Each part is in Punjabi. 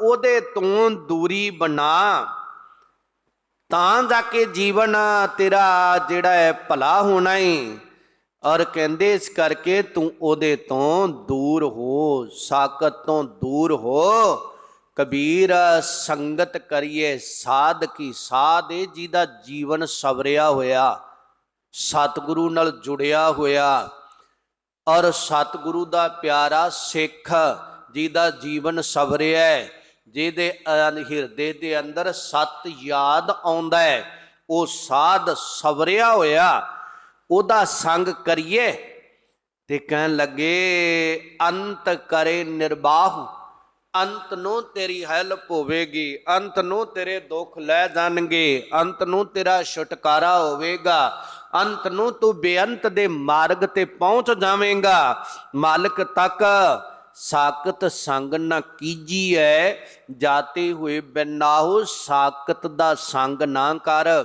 ਉਹਦੇ ਤੋਂ ਦੂਰੀ ਬਣਾ। ਤਾਂ ਜਾ ਕੇ ਜੀਵਨ ਤੇਰਾ ਜਿਹੜਾ ਹੈ ਭਲਾ ਹੋਣਾ ਹੈ ਔਰ ਕਹਿੰਦੇ ਇਸ ਕਰਕੇ ਤੂੰ ਉਹਦੇ ਤੋਂ ਦੂਰ ਹੋ ਸਾਕਤ ਤੋਂ ਦੂਰ ਹੋ। ਕਬੀਰ ਸੰਗਤ ਕਰੀਏ ਸਾਧ ਕੀ ਸਾਧ ਏ ਜਿਹਦਾ ਜੀਵਨ ਸਵਰਿਆ ਹੋਇਆ ਸਤਿਗੁਰੂ ਨਾਲ ਜੁੜਿਆ ਹੋਇਆ। ਔਰ ਸਤਿਗੁਰੂ ਦਾ ਪਿਆਰਾ ਸਿੱਖ ਜਿਹਦਾ ਜੀਵਨ ਸਵਰਿਆ ਹੈ, ਜਿਹਦੇ ਹਿਰਦੇ ਦੇ ਅੰਦਰ ਸਤ ਯਾਦ ਆਉਂਦਾ ਹੈ, ਉਹ ਸਾਧ ਸਵਰਿਆ ਹੋਇਆ, ਉਹਦਾ ਸੰਗ ਕਰੀਏ ਤੇ ਕਹਿਣ ਲੱਗੇ, ਅੰਤ ਕਰੇ ਨਿਰਬਾਹ, ਅੰਤ ਨੂੰ ਤੇਰੀ ਹੈਲਪ ਹੋਵੇਗੀ ਅੰਤ ਨੂੰ ਤੇਰੇ ਦੁੱਖ ਲੈ ਜਾਣਗੇ, ਅੰਤ ਨੂੰ ਤੇਰਾ ਛੁਟਕਾਰਾ ਹੋਵੇਗਾ, ਅੰਤ ਨੂੰ ਤੂੰ ਬੇਅੰਤ ਦੇ ਮਾਰਗ ਤੇ ਪਹੁੰਚ ਜਾਵੇਂਗਾ, ਮਾਲਕ ਤੱਕ ਸਾਕਤ ਸੰਗ ਨਾ ਕੀਜੀਐ ਜਾਤੇ ਹੋਏ ਬਿਨਾਹੋ ਸਾਕਤ ਦਾ ਸੰਗ ਨਾ ਕਰ।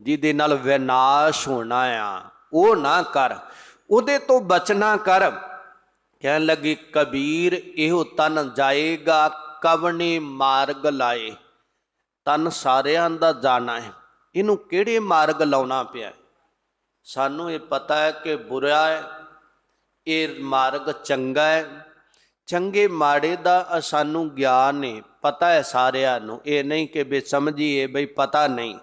ਜਿਹਦੇ ਨਾਲ ਵਿਨਾਸ਼ ਹੋਣਾ ਆ, ਉਹ ਨਾ ਕਰ। ਉਹਦੇ ਤੋਂ ਬਚਣਾ ਕਰ। ਕਹਿਣ ਲੱਗੇ, ਕਬੀਰ, ਇਹੋ ਤਨ ਜਾਏਗਾ ਕਵਣੇ ਮਾਰਗ ਲਾਏ। ਤਨ ਸਾਰਿਆਂ ਦਾ ਜਾਣਾ ਹੈ। ਇਹਨੂੰ ਕਿਹੜੇ ਮਾਰਗ ਲਾਉਣਾ ਪਿਆ? ਸਾਨੂੰ ਇਹ ਪਤਾ ਹੈ ਕਿ ਬੁਰਾ ਹੈ। ਇਹ ਮਾਰਗ ਚੰਗਾ ਹੈ। ਚੰਗੇ ਮਾੜੇ ਦਾ ਸਾਨੂੰ ਗਿਆਨ ਹੈ ਪਤਾ ਹੈ ਸਾਰਿਆਂ ਨੂੰ। ਇਹ ਨਹੀਂ ਕਿ ਬੇਸਮਝੀਏ ਬਈ ਪਤਾ ਨਹੀਂ।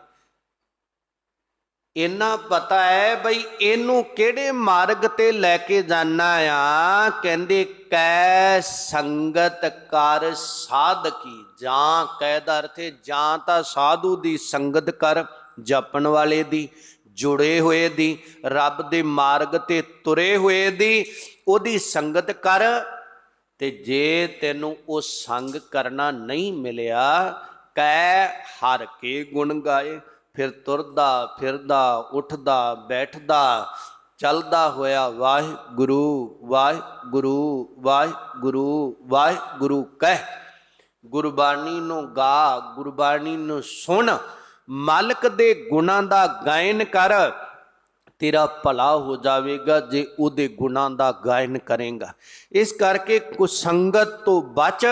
ਇੰਨਾ ਪਤਾ ਹੈ ਬਈ ਇਹਨੂੰ ਕਿਹੜੇ ਮਾਰਗ ਤੇ ਲੈ ਕੇ ਜਾਣਾ ਆ? ਕਹਿੰਦੇ ਕੈ ਸੰਗਤ ਕਰ ਸਾਧਕੀ। ਜਾਂ ਕਹਿ ਦਾ ਅਰਥ ਹੈ ਜਾਂ ਤਾਂ ਸਾਧੂ ਦੀ ਸੰਗਤ ਕਰ, ਜਪਣ ਵਾਲੇ ਦੀ, ਜੁੜੇ ਹੋਏ ਦੀ, ਰੱਬ ਦੇ ਮਾਰਗ ਤੇ ਤੁਰੇ ਹੋਏ ਦੀ, ਉਹਦੀ ਸੰਗਤ ਕਰ ਤੇ ਜੇ ਤੈਨੂੰ ਉਹ ਸੰਗ ਕਰਨਾ ਨਹੀਂ ਮਿਲਿਆ, ਕਹਿ ਹਰ ਕੇ ਗੁਣ ਗਾਏ, ਫਿਰ ਤੁਰਦਾ ਫਿਰਦਾ, ਉੱਠਦਾ ਬੈਠਦਾ, ਚੱਲਦਾ ਹੋਇਆ ਵਾਹਿਗੁਰੂ ਵਾਹਿਗੁਰੂ ਵਾਹਿਗੁਰੂ ਵਾਹਿਗੁਰੂ ਕਹਿ, ਗੁਰਬਾਣੀ ਨੂੰ ਗਾ, ਗੁਰਬਾਣੀ ਨੂੰ ਸੁਣ, ਮਾਲਕ ਦੇ ਗੁਣਾਂ ਦਾ ਗਾਇਨ ਕਰ ਤੇਰਾ ਭਲਾ ਹੋ ਜਾਵੇਗਾ ਜੇ ਉਹਦੇ ਗੁਣਾਂ ਦਾ ਗਾਇਨ ਕਰੇਗਾ। ਇਸ ਕਰਕੇ ਕੁਸੰਗਤ ਤੋਂ ਬਚ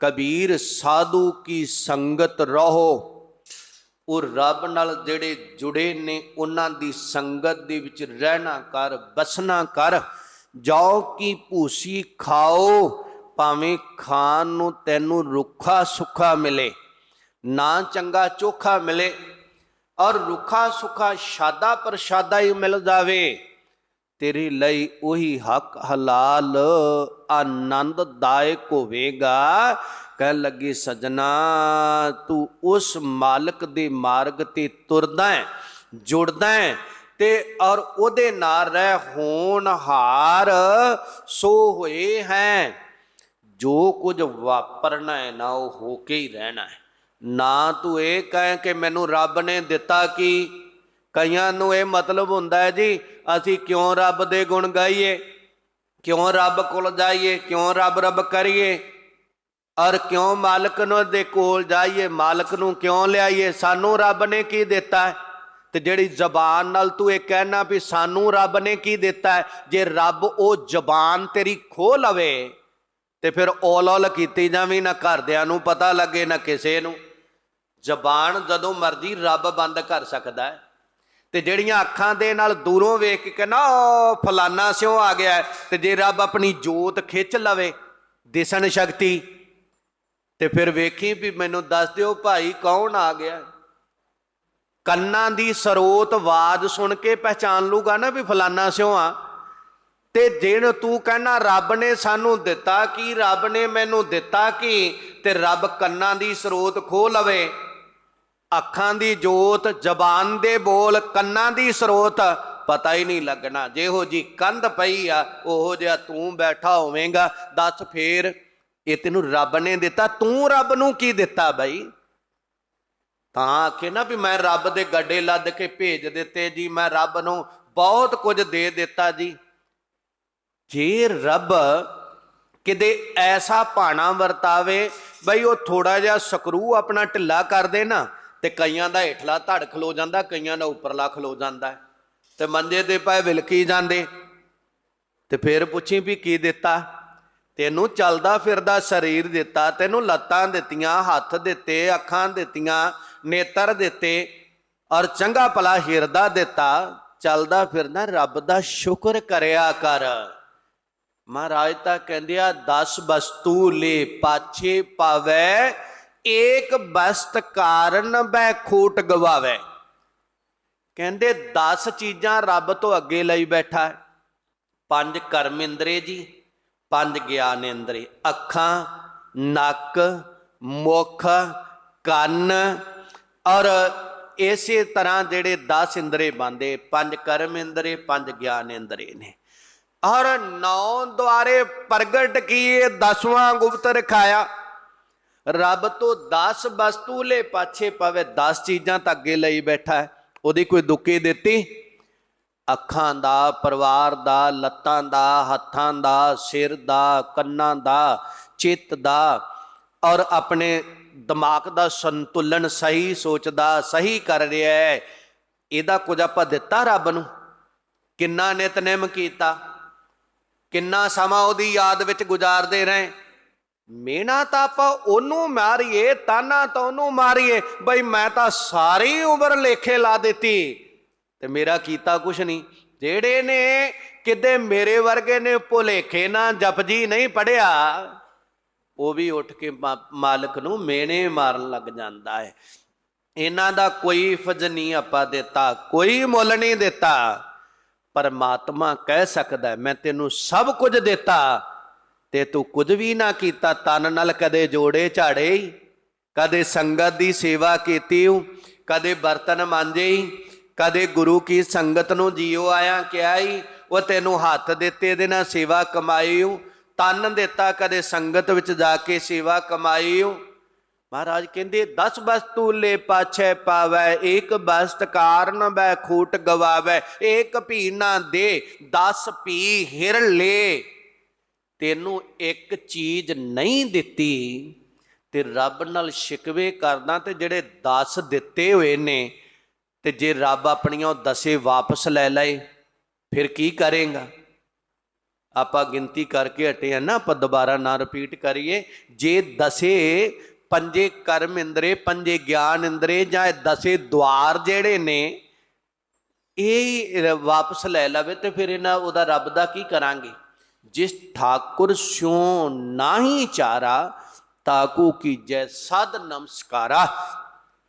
ਕਬੀਰ ਸਾਧੂ ਕੀ ਸੰਗਤ ਰਹੋ। ਉਹ ਰੱਬ ਨਾਲ ਜਿਹੜੇ ਜੁੜੇ ਨੇ, ਉਹਨਾਂ ਦੀ ਸੰਗਤ ਦੇ ਵਿੱਚ ਰਹਿਣਾ ਕਰ, ਬਸਣਾ ਕਰ। ਜਾਓ ਕੀ ਭੂਸੀ ਖਾਓ, ਭਾਵੇਂ ਖਾਣ ਨੂੰ ਤੈਨੂੰ ਰੁੱਖਾ ਸੁੱਖਾ ਮਿਲੇ, ਨਾ ਚੰਗਾ ਚੋਖਾ ਮਿਲੇ। ਔਰ ਰੁੱਖਾ ਸੁੱਖਾ ਸ਼ਾਦਾ ਪ੍ਰਸ਼ਾਦਾ ਹੀ ਮਿਲ ਜਾਵੇ, ਤੇਰੇ ਲਈ ਉਹੀ ਹੱਕ ਹਲਾਲ ਆਨੰਦਦਾਇਕ ਹੋਵੇਗਾ। ਕਹਿ ਲੱਗੀ, ਸਜਣਾ, ਤੂੰ ਉਸ ਮਾਲਕ ਦੇ ਮਾਰਗ ਤੇ ਤੁਰਦਾ ਹੈ, ਜੁੜਦਾ ਹੈ ਤੇ ਔਰ ਉਹਦੇ ਨਾਲ ਰਹਿ ਹੋਣਹਾਰ ਸੋ ਹੋਏ ਹੈ। ਜੋ ਕੁਝ ਵਾਪਰਨਾ ਹੈ ਨਾ, ਉਹ ਹੋ ਕੇ ਹੀ ਰਹਿਣਾ ਹੈ। ਨਾ ਤੂੰ ਇਹ ਕਹੇ ਕਿ ਮੈਨੂੰ ਰੱਬ ਨੇ ਦਿੱਤਾ ਕੀ? ਕਈਆਂ ਨੂੰ ਇਹ ਮਤਲਬ ਹੁੰਦਾ ਹੈ ਜੀ, ਅਸੀਂ ਕਿਉਂ ਰੱਬ ਦੇ ਗੁਣ ਗਾਈਏ? ਕਿਉਂ ਰੱਬ ਕੋਲ ਜਾਈਏ? ਕਿਉਂ ਰੱਬ ਰੱਬ ਕਰੀਏ? ਔਰ ਕਿਉਂ ਮਾਲਕ ਨੂੰ ਦੇ ਕੋਲ ਜਾਈਏ? ਮਾਲਕ ਨੂੰ ਕਿਉਂ ਲਿਆਈਏ? ਸਾਨੂੰ ਰੱਬ ਨੇ ਕੀ ਦਿੱਤਾ ਹੈ? ਤੇ ਜਿਹੜੀ ਜ਼ਬਾਨ ਨਾਲ ਤੂੰ ਇਹ ਕਹਿਣਾ ਵੀ ਸਾਨੂੰ ਰੱਬ ਨੇ ਕੀ ਦਿੱਤਾ ਹੈ? ਜੇ ਰੱਬ ਉਹ ਜ਼ਬਾਨ ਤੇਰੀ ਖੋਹ ਲਵੇ, ਤੇ ਫਿਰ ਔਲ ਔਲ ਕੀਤੀ ਜਾਵੀਂ, ਨਾ ਘਰਦਿਆਂ ਨੂੰ ਪਤਾ ਲੱਗੇ, ਨਾ ਕਿਸੇ ਨੂੰ। ਜ਼ਬਾਨ ਜਦੋਂ ਮਰਜ਼ੀ ਰੱਬ ਬੰਦ ਕਰ ਸਕਦਾ ਹੈ। ਤੇ ਜਿਹੜੀਆਂ ਅੱਖਾਂ ਦੇ ਨਾਲ ਦੂਰੋਂ ਵੇਖ ਕੇ ਕਹਿੰਦਾ ਉਹ ਫਲਾਨਾ ਸਿਓ ਆ ਗਿਆ ਤੇ ਜੇ ਰੱਬ ਆਪਣੀ ਜੋਤ ਖਿੱਚ ਲਵੇ, ਦਿਸਣ ਸ਼ਕਤੀ, ਤੇ ਫਿਰ ਵੇਖੀ ਵੀ ਮੈਨੂੰ ਦੱਸ ਦਿਓ ਭਾਈ ਕੌਣ ਆ ਗਿਆ ਕੰਨਾਂ ਦੀ ਸਰੋਤ ਆਵਾਜ਼ ਸੁਣ ਕੇ ਪਹਿਚਾਨ ਲੂਗਾ ਨਾ ਵੀ ਫਲਾਨਾ ਸਿਓ ਆ। ਤੇ ਜਿਹਨ ਤੂੰ ਕਹਿਣਾ, ਰੱਬ ਨੇ ਸਾਨੂੰ ਦਿੱਤਾ ਕੀ? ਰੱਬ ਨੇ ਮੈਨੂੰ ਦਿੱਤਾ ਕੀ? ਤੇ ਰੱਬ ਕੰਨਾਂ ਦੀ ਸਰੋਤ ਖੋਹ ਲਵੇ। ਅੱਖਾਂ ਦੀ ਜੋਤ, ਜ਼ਬਾਨ ਦੇ ਬੋਲ, ਕੰਨਾਂ ਦੀ ਸਰੋਤ, ਪਤਾ ਹੀ ਨਹੀਂ ਲੱਗਣਾ। ਜਿਹੋ ਜੀ ਕੰਧ ਪਈ ਆ, ਉਹੋ ਜਿਹਾ ਤੂੰ ਬੈਠਾ ਹੋਵੇਂਗਾ। ਦੱਸ ਫੇਰ, ਇਹ ਤੈਨੂੰ ਰੱਬ ਨੇ ਦਿੱਤਾ। ਤੂੰ ਰੱਬ ਨੂੰ ਕੀ ਦਿੱਤਾ ਬਈ? ਤਾਂ ਆਖੇ ਨਾ ਵੀ ਮੈਂ ਰੱਬ ਦੇ ਗੱਡੇ ਲੱਦ ਕੇ ਭੇਜ ਦਿੱਤੇ ਜੀ, ਮੈਂ ਰੱਬ ਨੂੰ ਬਹੁਤ ਕੁਝ ਦੇ ਦਿੱਤਾ ਜੀ। ਜੇ ਰੱਬ ਕਿਤੇ ਐਸਾ ਭਾਣਾ ਵਰਤਾਵੇ, ਬਈ ਉਹ ਥੋੜਾ ਜਿਹਾ ਸਕਰੂ ਆਪਣਾ ਢਿੱਲਾ ਕਰ ਦੇ ਨਾ ਤੇ ਕਈਆਂ ਦਾ ਹੇਠਲਾ ਧੜ ਖਲੋ ਜਾਂਦਾ, ਕਈਆਂ ਦਾ ਉੱਪਰਲਾ ਖਲੋ ਜਾਂਦਾ ਤੇ ਮੰਜੇ ਦੇ ਪਏ ਵਿਲਕੀ ਜਾਂਦੇ। ਤੇ ਫਿਰ ਪੁੱਛੀ ਵੀ ਕੀ ਦਿੱਤਾ? ਤੈਨੂੰ ਚੱਲਦਾ ਫਿਰਦਾ ਸਰੀਰ ਦਿੱਤਾ, ਤੈਨੂੰ ਲੱਤਾਂ ਦਿੱਤੀਆਂ, ਹੱਥ ਦਿੱਤੇ, ਅੱਖਾਂ ਦਿੱਤੀਆਂ, ਨੇਤਰ ਦਿੱਤੇ ਔਰ ਚੰਗਾ ਭਲਾ ਹਿਰਦਾ ਦਿੱਤਾ। ਚੱਲਦਾ ਫਿਰਦਾ ਰੱਬ ਦਾ ਸ਼ੁਕਰ ਕਰਿਆ ਕਰ। ਮਹਾਰਾਜ ਤਾਂ ਕਹਿੰਦੇ ਆ 10 ਵਸਤੂ ਲੈ ਪਾਛੇ ਪਾਵੈ ਏਕ ਬਸਤ ਕਾਰਨ ਬੈ ਖੋਟ ਗਵਾਵੇ। ਕਹਿੰਦੇ 10 ਚੀਜ਼ਾਂ ਰੱਬ ਤੋਂ ਅੱਗੇ ਲਈ ਬੈਠਾ ਹੈ। ਪੰਜ ਕਰਮ ਇੰਦਰੀ ਜੀ, ਪੰਜ ਗਿਆਨ ਇੰਦਰੀ। ਅੱਖਾਂ, ਨੱਕ, ਮੁਖ, ਕੰਨ ਔਰ ਇਸੇ ਤਰ੍ਹਾਂ ਜਿਹੜੇ 10 ਇੰਦਰੇ ਬੰਦੇ ਪੰਜ ਕਰਮ ਇੰਦਰੀ, ਪੰਜ ਗਿਆਨ ਇੰਦਰੇ ਨੇ। ਔਰ ਨੌ ਦੁਆਰੇ ਪ੍ਰਗਟ ਕੀਏ, ਦਸਵਾਂ ਗੁਪਤ ਰਖਾਇਆ। ਰੱਬ ਤੋਂ 10 ਵਸਤੂ ਲੈ ਪਾਛੇ ਪਵੇ 10 ਚੀਜ਼ਾਂ ਤਾਂ ਅੱਗੇ ਲਈ ਬੈਠਾ ਉਹਦੀ ਕੋਈ ਦੁੱਕੀ ਦਿੱਤੀ? ਅੱਖਾਂ ਦਾ, ਪਰਿਵਾਰ ਦਾ, ਲੱਤਾਂ ਦਾ, ਹੱਥਾਂ ਦਾ, ਸਿਰ ਦਾ, ਕੰਨਾਂ ਦਾ, ਚਿੱਤ ਦਾ। ਔਰ ਆਪਣੇ ਦਿਮਾਗ ਦਾ ਸੰਤੁਲਨ ਸਹੀ ਸੋਚਦਾ, ਸਹੀ ਕਰ ਰਿਹਾ ਹੈ। ਇਹਦਾ ਕੁਝ ਆਪਾਂ ਦਿੱਤਾ ਰੱਬ ਨੂੰ? ਕਿੰਨਾ ਨਿਤਨੇਮ ਕੀਤਾ? ਕਿੰਨਾ ਸਮਾਂ ਉਹਦੀ ਯਾਦ ਵਿੱਚ ਗੁਜ਼ਾਰਦੇ ਰਹੇ? ਮੇਣਾ ਤਾਂ ਆਪਾਂ ਉਹਨੂੰ ਮਾਰੀਏ, ਤਾਨਾ ਤਾਂ ਉਹਨੂੰ ਮਾਰੀਏ। ਬਈ ਮੈਂ ਤਾਂ ਸਾਰੀ ਉਮਰ ਲੇਖੇ ਲਾ ਦਿੱਤੀ। ਤੇ ਮੇਰਾ ਕੀਤਾ ਕੁਛ ਨਹੀਂ। ਜਿਹੜੇ ਨੇ ਕਿਤੇ ਮੇਰੇ ਵਰਗੇ ਨੇ ਭੁਲੇਖੇ ਨਾ ਜਪਜੀ ਨਹੀਂ ਪੜਿਆ, ਉਹ ਵੀ ਉੱਠ ਕੇ ਮਾ- ਮਾਲਕ ਨੂੰ ਮੇਨੇ ਮਾਰਨ ਲੱਗ ਜਾਂਦਾ ਹੈ। ਇਹਨਾਂ ਦਾ ਕੋਈ ਫਜ ਨਹੀਂ ਆਪਾਂ ਦਿੱਤਾ, ਕੋਈ ਮੁੱਲ ਨਹੀਂ ਦਿੱਤਾ। ਪਰਮਾਤਮਾ ਕਹਿ ਸਕਦਾ ਮੈਂ ਤੈਨੂੰ ਸਭ ਕੁਝ ਦਿੱਤਾ। ਤੇ ਤੂੰ ਕੁਝ ਵੀ ਨਾ ਕੀਤਾ, ਤਨ ਨਾਲ ਕਦੇ ਜੋੜੇ ਝਾੜੇ ਕਦੇ ਸੰਗਤ ਦੀ ਸੇਵਾ ਕੀਤੀ ਹੂੰ ਕਦੇ ਬਰਤਨ ਮਾਂਜੇ ਕਦੇ ਗੁਰੂ ਕੀ ਸੰਗਤ ਨੂੰ ਜੀਓ ਆਇਆ ਕਿਹਾ ਹੀ ਉਹ ਤੈਨੂੰ ਹੱਥ ਦਿੱਤੇ ਦੇ ਨਾਲ ਸੇਵਾ ਕਮਾਈ ਤਨ ਦਿੱਤਾ ਕਦੇ ਸੰਗਤ ਵਿੱਚ ਜਾ ਕੇ ਸੇਵਾ ਕਮਾਈ ਮਹਾਰਾਜ ਕਹਿੰਦੇ 10 ਵਸਤੂ ਲੈ ਪਾਛੇ ਪਾਵੈ, ਏਕ ਬਸਤ ਕਾਰਨ ਬੈ ਖੂਟ ਗਵਾਵੈ, ਏਕ ਭੀ ਨਾ ਦੇ 10 ਭੀ ਹਿਰ ਲੈ। ਤੈਨੂੰ ਇੱਕ ਚੀਜ਼ ਨਹੀਂ ਦਿੱਤੀ ਤੇ ਰੱਬ ਨਾਲ ਸ਼ਿਕਵੇ ਕਰਦਾ ਤੇ ਜਿਹੜੇ 10 ਦਿੱਤੇ ਹੋਏ ਨੇ ਤੇ ਜੇ ਰੱਬ ਆਪਣੀਆਂ ਉਹ ਦਸੇ ਵਾਪਸ ਲੈ ਲਏ, ਫਿਰ ਕੀ ਕਰੇਗਾ? ਆਪਾਂ ਗਿਣਤੀ ਕਰਕੇ ਹਟੇ ਆ ਨਾ, ਆਪਾਂ ਦੁਬਾਰਾ ਨਾ ਰਿਪੀਟ ਕਰੀਏ। ਜੇ ਦਸੇ ਪੰਜੇ ਕਰਮ ਇੰਦਰੇ, ਪੰਜੇ ਗਿਆਨ ਇੰਦਰੇ, ਜਾਂ ਦਸੇ ਦਵਾਰ ਜਿਹੜੇ ਨੇ, ਇਹ ਵਾਪਸ ਲੈ ਲਵੇ ਤੇ ਫਿਰ ਇਹਨਾਂ ਉਹਦਾ ਰੱਬ ਦਾ ਕੀ ਕਰਾਂਗੇ? ਜਿਸ ਠਾਕੁਰ ਸਿਉ ਨਾਹੀ ਚਾਰਾ, ਤਾਕੂ ਕੀ ਜੈ ਸਦ ਨਮਸਕਾਰਾ।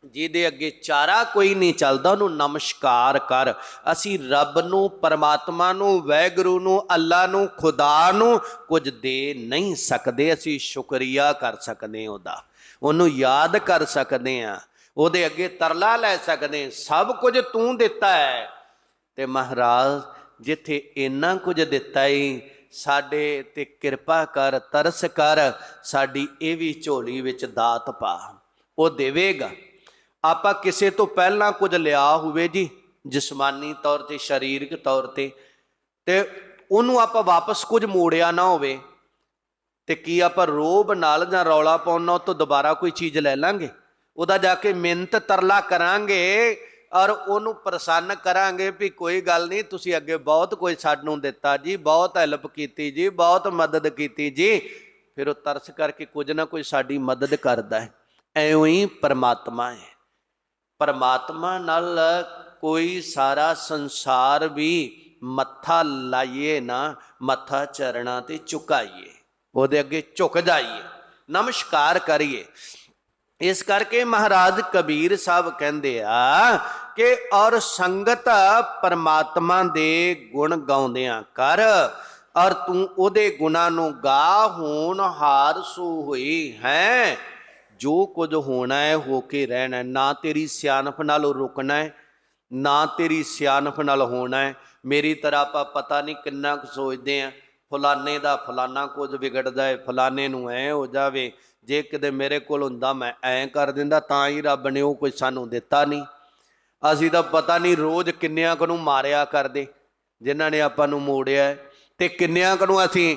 ਜਿਹਦੇ ਅੱਗੇ ਚਾਰਾ ਕੋਈ ਨਹੀਂ ਚੱਲਦਾ, ਉਹਨੂੰ ਨਮਸਕਾਰ ਕਰ। ਅਸੀਂ ਰੱਬ ਨੂੰ, ਪਰਮਾਤਮਾ ਨੂੰ, ਵੈਗੁਰੂ ਨੂੰ ਅੱਲਾ ਨੂੰ, ਖੁਦਾ ਨੂੰ ਕੁਝ ਦੇ ਨਹੀਂ ਸਕਦੇ। ਅਸੀਂ ਸ਼ੁਕਰੀਆ ਕਰ ਸਕਦੇ ਉਹਦਾ। ਉਹਨੂੰ ਯਾਦ ਕਰ ਸਕਦੇ ਹਾਂ। ਉਹਦੇ ਅੱਗੇ ਤਰਲਾ ਲੈ ਸਕਦੇ ਸਭ ਕੁਝ ਤੂੰ ਦਿੱਤਾ ਹੈ। ਤੇ ਮਹਾਰਾਜ, ਜਿੱਥੇ ਇੰਨਾ ਕੁਝ ਦਿੱਤਾ ਏ ਸਾਡੇ ਤੇ ਕਿਰਪਾ ਕਰ, ਤਰਸ ਕਰ, ਸਾਡੀ ਇਹ ਵੀ ਝੋਲੀ ਵਿੱਚ ਦਾਤ ਪਾ। ਉਹ ਦੇਵੇਗਾ। ਆਪਾਂ ਕਿਸੇ ਤੋਂ ਪਹਿਲਾਂ ਕੁਝ ਲਿਆ ਹੋਵੇ ਜੀ, ਜਿਸਮਾਨੀ ਤੌਰ ਤੇ, ਸਰੀਰਕ ਤੌਰ ਤੇ ਤੇ ਉਹਨੂੰ ਆਪਾਂ ਵਾਪਸ ਕੁਝ ਮੋੜਿਆ ਨਾ ਹੋਵੇ, ਤੇ ਕੀ ਆਪਾਂ ਰੋਬ ਨਾਲ ਜਾਂ ਰੌਲਾ ਪਾਉਣਾ ਉਹ ਤੋਂ ਦੁਬਾਰਾ ਕੋਈ ਚੀਜ਼ ਲੈ ਲਾਂਗੇ? ਉਹਦਾ ਜਾ ਕੇ ਮਿਹਨਤ ਤਰਲਾ ਕਰਾਂਗੇ। ਔਰ ਉਹਨੂੰ ਪ੍ਰਸੰਨ ਕਰਾਂਗੇ ਵੀ ਕੋਈ ਗੱਲ ਨਹੀਂ, ਤੁਸੀਂ ਅੱਗੇ ਬਹੁਤ ਕੁਝ ਸਾਨੂੰ ਦਿੱਤਾ ਜੀ, ਬਹੁਤ ਹੈਲਪ ਕੀਤੀ ਜੀ, ਬਹੁਤ ਮਦਦ ਕੀਤੀ ਜੀ। ਫਿਰ ਉਹ ਤਰਸ ਕਰਕੇ ਕੁਝ ਨਾ ਕੁਝ ਸਾਡੀ ਮਦਦ ਕਰਦਾ ਹੈ। ਐਵੇਂ ਹੀ ਪਰਮਾਤਮਾ ਹੈ। ਪਰਮਾਤਮਾ ਨਾਲ ਕੋਈ ਸਾਰਾ ਸੰਸਾਰ ਵੀ ਮੱਥਾ ਲਾਈਏ ਨਾ, ਮੱਥਾ ਚਰਣਾ ਤੇ ਝੁਕਾਈਏ, ਉਹਦੇ ਅੱਗੇ ਝੁਕ ਜਾਈਏ, ਨਮਸਕਾਰ ਕਰੀਏ। ਇਸ ਕਰਕੇ ਮਹਾਰਾਜ ਕਬੀਰ ਸਾਹਿਬ ਕਹਿੰਦੇ ਆ ਕਿ ਔਰ ਸੰਗਤ ਪਰਮਾਤਮਾ ਦੇ ਗੁਣ ਗਾਉਂਦਿਆਂ ਕਰ, ਔਰ ਤੂੰ ਉਹਦੇ ਗੁਣਾਂ ਨੂੰ ਗਾ, ਹੋਣ ਹਾਰ ਸੋ ਹੋਈ ਹੈ। ਜੋ ਕੁਝ ਹੋਣਾ ਹੈ, ਹੋ ਕੇ ਰਹਿਣਾ ਨਾ ਤੇਰੀ ਸਿਆਣਪ ਨਾਲ ਰੁਕਣਾ ਹੈ, ਨਾ ਤੇਰੀ ਸਿਆਣਪ ਨਾਲ ਹੋਣਾ ਹੈ। ਮੇਰੀ ਤਰ੍ਹਾਂ ਆਪਾਂ ਪਤਾ ਨਹੀਂ ਕਿੰਨਾ ਕੁ ਸੋਚਦੇ ਆ। ਫਲਾਨੇ ਦਾ ਫਲਾਨਾ ਕੁਝ ਵਿਗੜਦਾ ਹੈ ਫਲਾਨੇ ਨੂੰ ਐ ਹੋ ਜਾਵੇ। ਜੇ ਕਿਤੇ ਮੇਰੇ ਕੋਲ ਹੁੰਦਾ, ਮੈਂ ਐਂ ਕਰ ਦਿੰਦਾ, ਤਾਂ ਹੀ ਰੱਬ ਨੇ ਉਹ ਕੋਈ ਸਾਨੂੰ ਦਿੱਤਾ ਨਹੀਂ। ਅਸੀਂ ਤਾਂ ਪਤਾ ਨਹੀਂ ਰੋਜ਼ ਕਿੰਨਿਆਂ ਕੁ ਨੂੰ ਮਾਰਿਆ ਕਰਦੇ, ਜਿਨ੍ਹਾਂ ਨੇ ਆਪਾਂ ਨੂੰ ਮੋੜਿਆ ਤੇ ਕਿੰਨਿਆਂ ਕੁ ਨੂੰ ਅਸੀਂ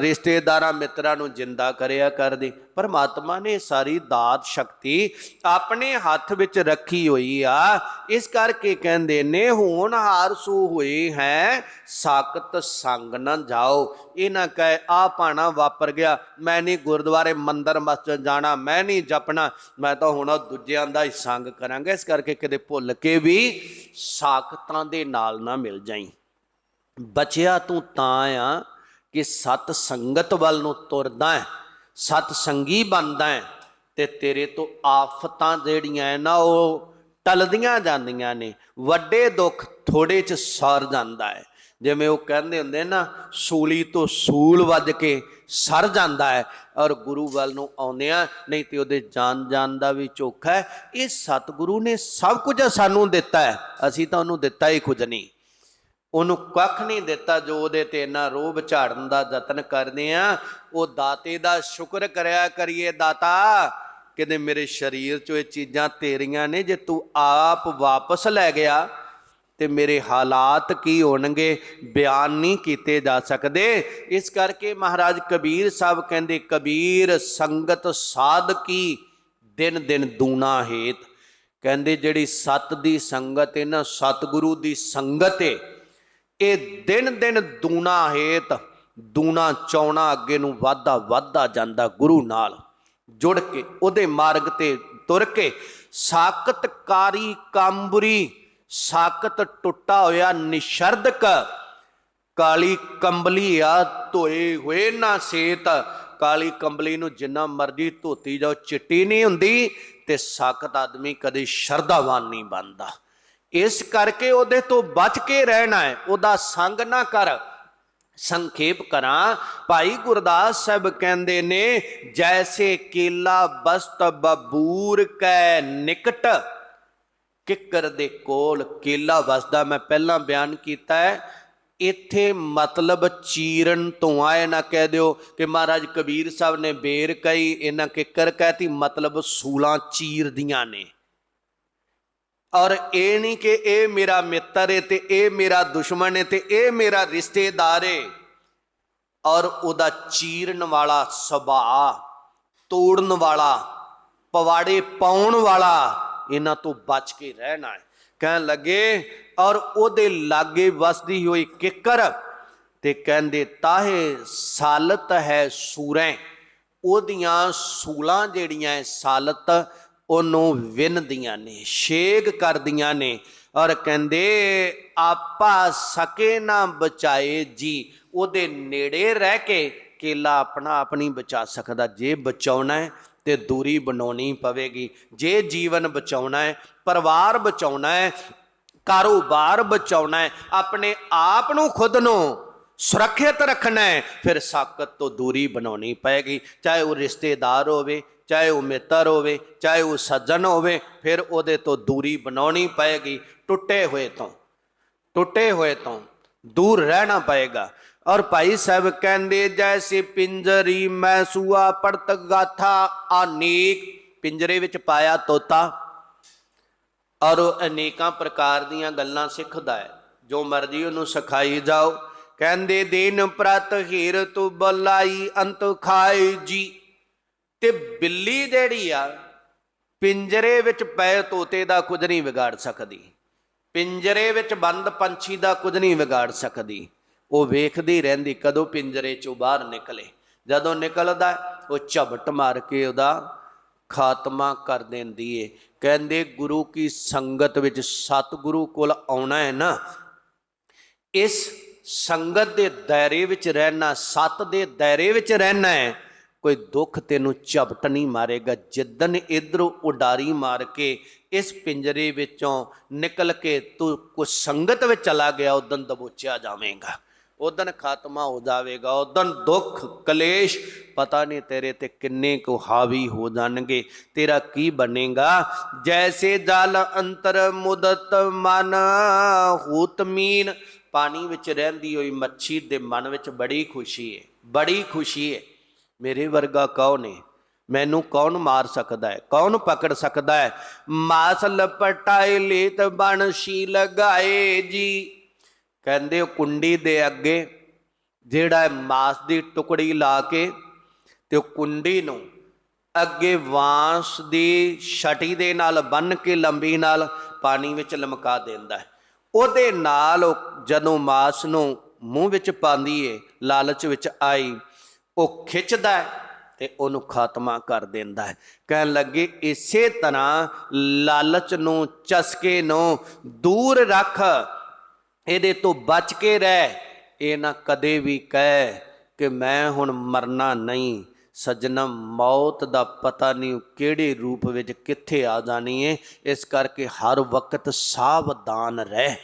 ਰਿਸ਼ਤੇਦਾਰਾਂ ਮਿੱਤਰਾਂ ਨੂੰ ਜਿੰਦਾ ਕਰਿਆ ਕਰਦੇ? ਪਰਮਾਤਮਾ ਨੇ ਸਾਰੀ ਦਾਤ ਸ਼ਕਤੀ ਆਪਣੇ ਹੱਥ ਵਿੱਚ ਰੱਖੀ ਹੋਈ ਆ। ਇਸ ਕਰਕੇ ਕਹਿੰਦੇ ਨੇ, ਹੁਣ ਹਾਰ ਸੂ ਹੋਈ ਹੈ ਸਾਕਤ ਸੰਗ ਨਾ ਜਾਓ। ਇਹ ਨਾ ਕਹੇ, ਆ ਪਾਣਾ ਵਾਪਰ ਗਿਆ, ਮੈਂ ਨਹੀਂ ਗੁਰਦੁਆਰੇ ਮੰਦਰ ਮਸਜਿਦ ਜਾਣਾ, ਮੈਂ ਨਹੀਂ ਜਪਣਾ, ਮੈਂ ਤਾਂ ਹੁਣ ਦੂਜਿਆਂ ਦਾ ਹੀ ਸੰਗ ਕਰਾਂਗਾ। ਇਸ ਕਰਕੇ ਕਿਤੇ ਭੁੱਲ ਕੇ ਵੀ ਸਾਕਤਾਂ ਦੇ ਨਾਲ ਨਾ ਮਿਲ ਜਾਈ। ਬਚਿਆ ਤੂੰ ਤਾਂ ਆ ਕਿ ਸਤ ਸੰਗਤ ਵੱਲ ਨੂੰ ਤੁਰਦਾ ਹੈ, ਸਤ ਸੰਗੀ ਬਣਦਾ ਹੈ ਤੇ ਤੇਰੇ ਤੋਂ ਆਫਤਾਂ ਜਿਹੜੀਆਂ ਹੈ ਨਾ ਉਹ ਟਲਦੀਆਂ ਜਾਂਦੀਆਂ ਨੇ, ਵੱਡੇ ਦੁੱਖ ਥੋੜੇ ਚ ਸਰ ਜਾਂਦਾ ਹੈ। ਜਿਵੇਂ ਉਹ ਕਹਿੰਦੇ ਹੁੰਦੇ ਨਾ, ਸੂਲੀ ਤੋਂ ਸੂਲ ਵੱਜ ਕੇ ਸਰ ਜਾਂਦਾ ਹੈ ਔਰ ਗੁਰੂ ਵੱਲ ਨੂੰ ਆਉਂਦਿਆਂ ਨਹੀਂ ਤੇ ਉਹਦੇ ਜਾਨ ਜਾਨ ਦਾ ਵੀ ਚੋਖਾ ਹੈ। ਇਹ ਸਤਿਗੁਰੂ ਨੇ ਸਭ ਕੁਝ ਸਾਨੂੰ ਦਿੱਤਾ ਹੈ, ਅਸੀਂ ਤਾਂ ਉਹਨੂੰ ਦਿੱਤਾ ਹੀ ਕੁਝ ਨਹੀਂ। ਉਹਨੂੰ ਕੱਖ ਨਹੀਂ ਦਿੱਤਾ ਜੋ ਉਹਦੇ ਤੇ ਇੰਨਾ ਰੋਬ ਝਾੜਨ ਦਾ ਯਤਨ ਕਰਦੇ ਆ। ਉਹ ਦਾਤੇ ਦਾ ਸ਼ੁਕਰ ਕਰਿਆ ਕਰੀਏ ਦਾਤਾ ਕਿਤੇ ਮੇਰੇ ਸਰੀਰ ਚੋਂ ਇਹ ਚੀਜ਼ਾਂ ਤੇਰੀਆਂ ਨੇ, ਜੇ ਤੂੰ ਆਪ ਵਾਪਸ ਲੈ ਗਿਆ ਤੇ ਮੇਰੇ ਹਾਲਾਤ ਕੀ ਹੋਣਗੇ, ਬਿਆਨ ਨਹੀਂ ਕੀਤੇ ਜਾ ਸਕਦੇ। ਇਸ ਕਰਕੇ ਮਹਾਰਾਜ ਕਬੀਰ ਸਾਹਿਬ ਕਹਿੰਦੇ, ਕਬੀਰ ਸੰਗਤ ਸਾਧ ਕੀ ਦਿਨ ਦਿਨ ਦੂਣਾ ਹੇਤ। ਕਹਿੰਦੇ ਜਿਹੜੀ ਸਤ ਦੀ ਸੰਗਤ ਹੈ ਨਾ ਸਤਿਗੁਰੂ ਦੀ ਸੰਗਤ ਹੈ ਇਹ ਦਿਨ ਦਿਨ ਦੂਣਾ ਹੇਤ, ਦੂਣਾ ਚੌਣਾ ਅੱਗੇ ਨੂੰ ਵਾਧਾ ਵਾਧਾ ਜਾਂਦਾ ਗੁਰੂ ਨਾਲ। ਜੁੜ ਕੇ, ਉਹਦੇ ਮਾਰਗ ਤੇ ਤੁਰ ਕੇ ਸਾਕਤਕਾਰੀ ਕਾਰੀ ਸਾਕਤ ਟੁੱਟਾ ਹੋਇਆ ਨਿਸ਼ਰਦਕ। ਕਾਲੀ ਕੰਬਲੀ ਆ ਧੋਏ ਹੋਏ ਨਾ ਸੇਤ। ਕਾਲੀ ਕੰਬਲੀ ਨੂੰ ਜਿੰਨਾ ਮਰਜ਼ੀ ਧੋਤੀ ਜਾਓ, ਚਿੱਟੀ ਨਹੀਂ ਹੁੰਦੀ ਤੇ ਸਾਕਤ ਆਦਮੀ ਕਦੇ ਸ਼ਰਧਾਵਾਨ ਨਹੀਂ ਬਣਦਾ। ਇਸ ਕਰਕੇ ਉਹਦੇ ਤੋਂ ਬਚ ਕੇ ਰਹਿਣਾ ਹੈ। ਉਹਦਾ ਸੰਗ ਨਾ ਕਰ। ਸੰਖੇਪ ਕਰਾਂ। ਭਾਈ ਗੁਰਦਾਸ ਸਾਹਿਬ ਕਹਿੰਦੇ ਨੇ, ਜੈਸੇ ਕੇਲਾ ਬਸਤ ਬਬੂਰ ਕੈ ਨਿਕਟ, ਕਿੱਕਰ ਦੇ ਕੋਲ ਕੇਲਾ ਵਸਦਾ। ਮੈਂ ਪਹਿਲਾਂ ਬਿਆਨ ਕੀਤਾ ਹੈ, ਇੱਥੇ ਮਤਲਬ ਚੀਰਨ ਤੋਂ ਆਏ ਨਾ ਕਹਿ ਦਿਓ ਕਿ ਮਹਾਰਾਜ ਕਬੀਰ ਸਾਹਿਬ ਨੇ ਬੇਰ ਕਹੀ, ਇਹਨਾਂ ਕਿੱਕਰ ਕਹਿਤੀ, ਮਤਲਬ ਸੂਲਾਂ ਚੀਰਦੀਆਂ ਨੇ। ਔਰ ਇਹ ਨਹੀਂ ਕਿ ਇਹ ਮੇਰਾ ਮਿੱਤਰ ਹੈ ਤੇ ਇਹ ਮੇਰਾ ਦੁਸ਼ਮਣ ਹੈ ਤੇ ਇਹ ਮੇਰਾ ਰਿਸ਼ਤੇਦਾਰ ਹੈ ਔਰ ਉਹਦਾ ਚੀਰਨ ਵਾਲਾ ਸੁਭਾਅ, ਤੋੜਨ ਵਾਲਾ, ਪਵਾੜੇ ਪਾਉਣ ਵਾਲਾ ਇਹਨਾਂ ਤੋਂ ਬਚ ਕੇ ਰਹਿਣਾ ਹੈ ਕਹਿਣ ਲੱਗੇ, ਔਰ ਉਹਦੇ ਲਾਗੇ ਵਸਦੀ ਹੋਈ ਕਿੱਕਰ ਤੇ ਕਹਿੰਦੇ, ਤਾਹੇ ਸਾਲਤ ਹੈ ਸੂਰੈ, ਉਹਦੀਆਂ ਸੂਲਾਂ ਜਿਹੜੀਆਂ ਹੈ ਸਾਲਤ ਉਹਨੂੰ ਵਿੰਨਦੀਆਂ ਨੇ, ਛੇਗ ਕਰਦੀਆਂ ਨੇ ਔਰ ਕਹਿੰਦੇ, ਆਪਾ ਸਕੇ ਨਾ ਬਚਾਏ ਜੀ। ਉਹਦੇ ਨੇੜੇ ਰਹਿ ਕੇ ਕੇਲਾ ਆਪਣਾ ਆਪਣੀ ਬਚਾ ਸਕਦਾ। ਜੇ ਬਚਾਉਣਾ ਹੈ ਤੇ ਦੂਰੀ ਬਣਾਉਣੀ ਪਵੇਗੀ। ਜੇ ਜੀਵਨ ਬਚਾਉਣਾ ਹੈ, ਪਰਿਵਾਰ ਬਚਾਉਣਾ ਹੈ, ਕਾਰੋਬਾਰ ਬਚਾਉਣਾ ਹੈ, ਆਪਣੇ ਆਪ ਨੂੰ ਖੁਦ ਨੂੰ ਸੁਰੱਖਿਅਤ ਰੱਖਣਾ ਹੈ, ਫਿਰ ਸਾਕਤ ਤੋਂ ਦੂਰੀ ਬਣਾਉਣੀ ਪਏਗੀ। ਚਾਹੇ ਉਹ ਰਿਸ਼ਤੇਦਾਰ ਹੋਵੇ ਚਾਹੇ ਉਹ ਮਿੱਤਰ ਹੋਵੇ, ਚਾਹੇ ਉਹ ਸੱਜਣ ਹੋਵੇ, ਫਿਰ ਉਹਦੇ ਤੋਂ ਦੂਰੀ ਬਣਾਉਣੀ ਪਏਗੀ ਟੁੱਟੇ ਹੋਏ ਤੋਂ। ਟੁੱਟੇ ਹੋਏ ਤੋਂ ਦੂਰ ਰਹਿਣਾ ਪਏਗਾ। ਔਰ ਭਾਈ ਸਾਹਿਬ ਕਹਿੰਦੇ, ਜੈਸੇ ਪਿੰਜਰੀ ਮੈਸੂਆ ਪੜਤ ਗਾਥਾ, ਅਨੇਕ ਪਿੰਜਰੇ ਵਿੱਚ ਪਾਇਆ ਤੋਤਾ। ਔਰ ਉਹ ਅਨੇਕਾਂ ਪ੍ਰਕਾਰ ਦੀਆਂ ਗੱਲਾਂ ਸਿੱਖਦਾ ਹੈ। ਜੋ ਮਰਜ਼ੀ ਉਹਨੂੰ ਸਿਖਾਈ ਜਾਓ। ਕਹਿੰਦੇ, ਦਿਨ ਪ੍ਰਤ ਹੀਰ ਤੂੰ ਬਲਾਈ, ਅੰਤ ਖਾਏ ਜੀ। ਤੇ ਬਿੱਲੀ ਜਿਹੜੀ ਆ, ਪਿੰਜਰੇ ਵਿੱਚ ਪਏ ਤੋਤੇ ਦਾ ਕੁਝ ਨਹੀਂ ਵਿਗਾੜ ਸਕਦੀ। ਪਿੰਜਰੇ ਵਿੱਚ ਬੰਦ ਪੰਛੀ ਦਾ ਕੁਝ ਨਹੀਂ ਵਿਗਾੜ ਸਕਦੀ। ਉਹ ਵੇਖਦੀ ਰਹਿੰਦੀ ਕਦੋਂ ਪਿੰਜਰੇ ਚੋਂ ਬਾਹਰ ਨਿਕਲੇ। ਜਦੋਂ ਨਿਕਲਦਾ, ਉਹ ਝਪਟ ਮਾਰ ਕੇ ਉਹਦਾ ਖਾਤਮਾ ਕਰ ਦਿੰਦੀ ਏ। ਕਹਿੰਦੇ, ਗੁਰੂ ਕੀ ਸੰਗਤ ਵਿੱਚ ਸਤਿਗੁਰੂ ਕੋਲ ਆਉਣਾ ਹੈ ਨਾ? ਇਸ ਸੰਗਤ ਦੇ ਦਾਇਰੇ ਵਿੱਚ ਰਹਿਣਾ, ਸਤ ਦੇ ਦਾਇਰੇ ਵਿੱਚ ਰਹਿਣਾ ਹੈ ਕੋਈ ਦੁੱਖ ਤੈਨੂੰ ਝਪਟ ਨਹੀਂ ਮਾਰੇਗਾ। ਜਿੱਦਨ ਇਧਰੋਂ ਉਡਾਰੀ ਮਾਰ ਕੇ ਇਸ ਪਿੰਜਰੇ ਵਿੱਚੋਂ ਨਿਕਲ ਕੇ ਤੂੰ ਕੁ ਸੰਗਤ ਵਿੱਚ ਚਲਾ ਗਿਆ, ਉਦੋਂ ਦਬੋਚਿਆ ਜਾਵੇਂਗਾ। ਉਦੋਂ ਖਾਤਮਾ ਹੋ ਜਾਵੇਗਾ। ਉਦੋਂ ਦੁੱਖ, ਕਲੇਸ਼ ਪਤਾ ਨਹੀਂ ਤੇਰੇ ਤੇ ਕਿੰਨੇ ਕੁ ਹਾਵੀ ਹੋ ਜਾਣਗੇ। ਤੇਰਾ ਕੀ ਬਣੇਗਾ? ਜੈਸੇ ਜਲ ਅੰਤਰ ਮੁਦਤ ਮਨ, ਹੂਤ ਮੀਨ। ਪਾਣੀ ਵਿੱਚ ਰਹਿੰਦੀ ਹੋਈ ਮੱਛੀ ਦੇ ਮਨ ਵਿੱਚ ਬੜੀ ਖੁਸ਼ੀ ਹੈ ਬੜੀ ਖੁਸ਼ੀ ਹੈ ਮੇਰੇ ਵਰਗਾ ਕੌਣ ਹੈ ਮੈਨੂੰ ਕੌਣ ਮਾਰ ਸਕਦਾ ਹੈ ਕੌਣ ਪਕੜ ਸਕਦਾ ਹੈ ਮਾਸ ਲਪਟਾਏ ਲੇਤ ਬਣਸ਼ੀ ਲਗਾਏ ਜੀ। ਕਹਿੰਦੇ ਉਹ ਕੁੰਡੀ ਦੇ ਅੱਗੇ ਜਿਹੜਾ ਮਾਸ ਦੀ ਟੁਕੜੀ ਲਾ ਕੇ ਤੇ ਉਹ ਕੁੰਡੀ ਨੂੰ ਅੱਗੇ ਵਾਂਸ ਦੀ ਛਟੀ ਦੇ ਨਾਲ ਬੰਨ ਕੇ ਲੰਬੀ ਨਾਲ ਪਾਣੀ ਵਿੱਚ ਲਮਕਾ ਦਿੰਦਾ ਹੈ ਉਹਦੇ ਨਾਲ ਉਹ ਜਦੋਂ ਮਾਸ ਨੂੰ ਮੂੰਹ ਵਿੱਚ ਪਾਉਂਦੀ ਏ, ਲਾਲਚ ਵਿੱਚ ਆਈ ਉਹ ਖਿੱਚਦਾ ਹੈ ਤੇ ਉਹਨੂੰ ਖਾਤਮਾ ਕਰ ਦਿੰਦਾ ਹੈ। ਕਹਿਣ ਲੱਗੇ, ਇਸੇ ਤਰ੍ਹਾਂ ਲਾਲਚ ਨੂੰ, ਚਸਕੇ ਨੂੰ ਦੂਰ ਰੱਖ। ਇਹਦੇ ਤੋਂ ਬਚ ਕੇ ਰਹਿ। ਇਹ ਨਾ ਕਦੇ ਵੀ ਕਹਿ ਕਿ ਮੈਂ ਹੁਣ ਮਰਨਾ ਨਹੀਂ। ਸਜਣਾ, ਮੌਤ ਦਾ ਪਤਾ ਨਹੀਂ ਕਿਹੜੇ ਰੂਪ ਵਿੱਚ ਕਿੱਥੇ ਆ ਜਾਣੀ ਹੈ ਇਸ ਕਰਕੇ ਹਰ ਵਕਤ ਸਾਵਧਾਨ ਰਹਿ।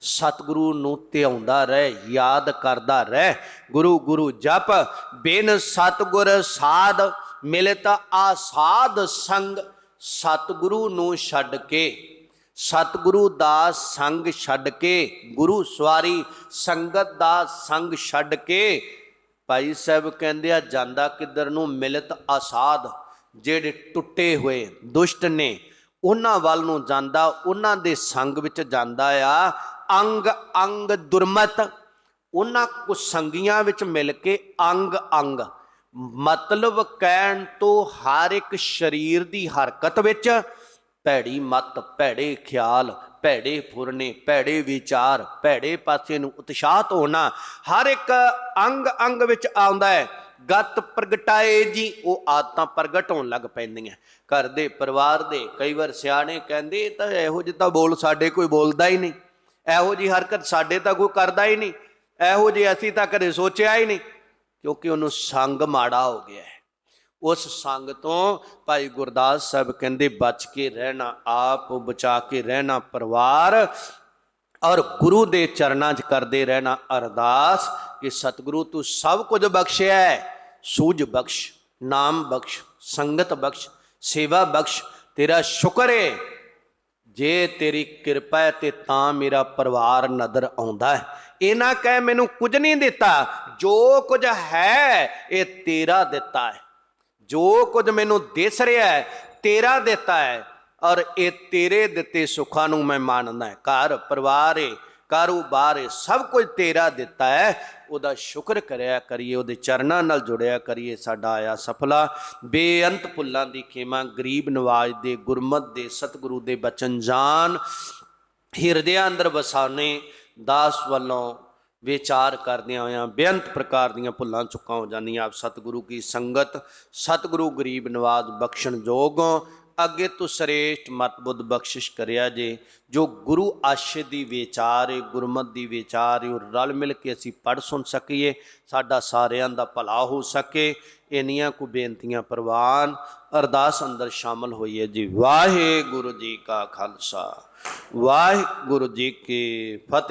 ਸਤਿਗੁਰੂ ਨੂੰ ਧਿਆਉਂਦਾ ਰਹਿ, ਯਾਦ ਕਰਦਾ ਰਹਿ। ਗੁਰੂ ਗੁਰੂ ਜਪ, ਬਿਨ ਸਤਿਗੁਰ ਸਾਧ ਮਿਲੇ ਤਾਂ ਆਸਾਦ ਸੰਗ ਸਤਿਗੁਰੂ ਨੂੰ ਛੱਡ ਕੇ। ਸਤਿਗੁਰੂ ਦਾ ਸੰਗ ਛੱਡ ਕੇ, ਗੁਰੂ ਸਵਾਰੀ ਸੰਗਤ ਦਾ ਸੰਗ ਛੱਡ ਕੇ। ਭਾਈ ਸਾਹਿਬ ਕਹਿੰਦੇ ਆ, ਜਾਂਦਾ ਕਿੱਧਰ ਨੂੰ ਮਿਲਤ ਆਸਾਦ ਜਿਹੜੇ ਟੁੱਟੇ ਹੋਏ, ਦੁਸ਼ਟ ਨੇ, ਉਹਨਾਂ ਵੱਲ ਨੂੰ ਜਾਂਦਾ, ਉਹਨਾਂ ਦੇ ਸੰਗ ਵਿੱਚ ਜਾਂਦਾ ਆ। ਅੰਗ ਅੰਗ ਦੁਰਮਤ, ਉਹਨਾਂ ਕੁ ਵਿੱਚ ਮਿਲ ਕੇ ਅੰਗ ਅੰਗ। ਮਤਲਬ ਕਹਿਣ ਤੋਂ ਹਰ ਇੱਕ ਸਰੀਰ ਦੀ ਹਰਕਤ ਵਿੱਚ ਭੈੜੀ ਮਤ, ਭੈੜੇ ਖਿਆਲ, ਭੈੜੇ ਫੁਰਨੇ, ਭੈੜੇ ਵਿਚਾਰ, ਭੈੜੇ ਪਾਸੇ ਨੂੰ ਉਤਸ਼ਾਹਤ ਹੋਣਾ, ਹਰ ਇੱਕ ਅੰਗ ਅੰਗ ਵਿੱਚ ਆਉਂਦਾ ਹੈ। ਗਤ ਪ੍ਰਗਟਾਏ ਜੀ, ਉਹ ਆਦਤਾਂ ਪ੍ਰਗਟ ਹੋਣ ਲੱਗ ਪੈਂਦੀਆਂ। ਘਰ ਦੇ ਪਰਿਵਾਰ ਦੇ ਕਈ ਵਾਰ ਸਿਆਣੇ ਕਹਿੰਦੇ ਤਾਂ ਇਹੋ ਜਿਹਾ ਬੋਲ ਸਾਡੇ ਕੋਈ ਬੋਲਦਾ ਹੀ ਨਹੀਂ। ਇਹੋ ਜੀ ਹਰਕਤ ਸਾਡੇ ਤਾਂ ਕੋਈ ਕਰਦਾ ਹੀ ਨਹੀਂ। ਇਹੋ ਜੀ ਅਸੀਂ ਤਾਂ ਕਦੇ ਸੋਚਿਆ ਹੀ ਨਹੀਂ, ਕਿਉਂਕਿ ਉਹਨੂੰ ਸੰਗ ਮਾੜਾ ਹੋ ਗਿਆ ਹੈ। ਉਸ ਸੰਗ ਤੋਂ ਭਾਈ ਗੁਰਦਾਸ ਸਾਹਿਬ ਕਹਿੰਦੇ, ਬਚ ਕੇ ਰਹਿਣਾ, ਆਪ ਬਚਾ ਕੇ ਰਹਿਣਾ ਪਰਿਵਾਰ, ਔਰ ਗੁਰੂ ਦੇ ਚਰਨਾਂ 'ਚ ਕਰਦੇ ਰਹਿਣਾ ਅਰਦਾਸ ਕਿ ਸਤਿਗੁਰੂ ਤੂੰ ਸਭ ਕੁਝ ਬਖਸ਼ਿਆ ਹੈ। ਸੂਝ ਬਖਸ਼, ਨਾਮ ਬਖਸ਼, ਸੰਗਤ ਬਖਸ਼, ਸੇਵਾ ਬਖਸ਼, ਤੇਰਾ ਸ਼ੁਕਰ ਹੈ ਜੇ ਤੇਰੀ ਕਿਰਪਾ ਹੈ ਤੇ ਤਾਂ ਮੇਰਾ ਪਰਿਵਾਰ ਨਦਰ ਆਉਂਦਾ ਹੈ। ਇਹ ਨਾ ਕਹਿ ਮੈਨੂੰ ਕੁਝ ਨਹੀਂ ਦਿੱਤਾ। ਜੋ ਕੁਝ ਹੈ, ਇਹ ਤੇਰਾ ਦਿੱਤਾ ਹੈ। ਜੋ ਕੁਝ ਮੈਨੂੰ ਦਿਸ ਰਿਹਾ ਹੈ, ਤੇਰਾ ਦਿੱਤਾ ਹੈ। ਔਰ ਇਹ ਤੇਰੇ ਦਿੱਤੇ ਸੁੱਖਾਂ ਨੂੰ ਮੈਂ ਮੰਨਦਾ ਘਰ, ਪਰਿਵਾਰ ਏ। ਕਾਰੋਬਾਰ ਏ ਸਭ ਕੁਝ ਤੇਰਾ ਦਿੱਤਾ ਹੈ। ਉਹਦਾ ਸ਼ੁਕਰ ਕਰਿਆ ਕਰੀਏ, ਉਹਦੇ ਚਰਨਾਂ ਨਾਲ ਜੁੜਿਆ ਕਰੀਏ ਸਾਡਾ ਆਇਆ ਸਫਲਾ। ਬੇਅੰਤ ਪੁੱਲਾਂ ਦੀ ਖੇਮਾ, ਗਰੀਬ ਨਵਾਜ ਦੇ, ਗੁਰਮਤ ਦੇ, ਸਤਿਗੁਰੂ ਦੇ ਬਚਨ ਜਾਨ। ਹਿਰਦਿਆਂ ਅੰਦਰ ਵਸਾਣੇ ਦਾਸ ਵੱਲੋਂ ਵਿਚਾਰ ਕਰਦਿਆਂ ਹੋਇਆਂ ਬੇਅੰਤ ਪ੍ਰਕਾਰ ਦੀਆਂ ਭੁੱਲਾਂ ਚੁੱਕਾਂ ਹੋ ਜਾਂਦੀਆਂ। ਆਪ ਸਤਿਗੁਰੂ ਕੀ ਸੰਗਤ, ਸਤਿਗੁਰੂ ਗਰੀਬ ਨਵਾਜ਼ ਬਖਸ਼ਣ ਜੋਗੋਂ ਅੱਗੇ ਤੋਂ ਸ੍ਰੇਸ਼ਟ ਮਤ ਬੁੱਧ ਬਖਸ਼ਿਸ਼ ਕਰਿਆ ਜੇ, ਜੋ ਗੁਰੂ ਆਸ਼ੇ ਦੀ ਵਿਚਾਰ ਹੈ ਗੁਰਮਤ ਦੀ ਵਿਚਾਰ ਹੈ ਉਹ ਰਲ ਮਿਲ ਕੇ ਅਸੀਂ ਪੜ ਸੁਣ ਸਕੀਏ, ਸਾਡਾ ਸਾਰਿਆਂ ਦਾ ਭਲਾ ਹੋ ਸਕੇ, ਇੰਨੀਆਂ ਕੁ ਬੇਨਤੀਆਂ ਪ੍ਰਵਾਨ, ਅਰਦਾਸ ਅੰਦਰ ਸ਼ਾਮਲ ਹੋਈਏ ਜੀ। ਵਾਹਿਗੁਰੂ ਜੀ ਕਾ ਖਾਲਸਾ, ਵਾਹਿਗੁਰੂ ਜੀ ਕੀ ਫਤਿਹ।